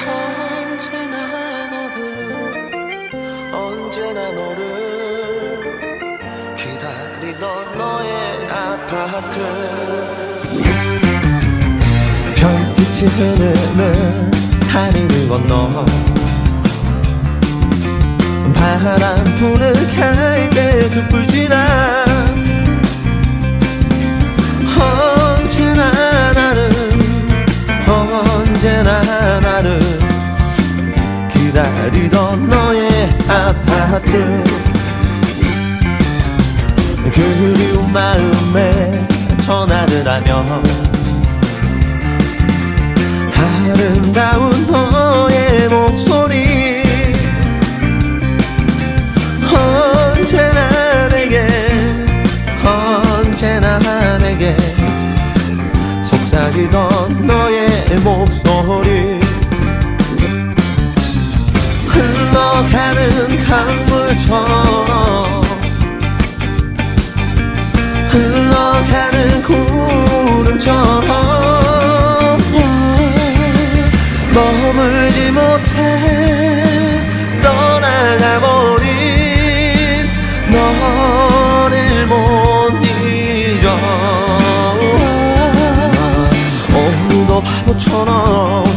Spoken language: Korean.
언제나 너를 언제나 너를 기다리던 너의 아파트. 별빛이 흐르는 다리를 건너 바람 부는 갈대 숲을 언제나 나를 기다리던 너의 아파트. 그리운 마음에 전화를 하며 아름다운 너의 목소리. 언제나 내게 언제나 내게 속삭이던 흘러가는 강물처럼 흘러가는 구름처럼 머물지 못해 떠나가버린 너를 못 잊어. 오늘도 바보처럼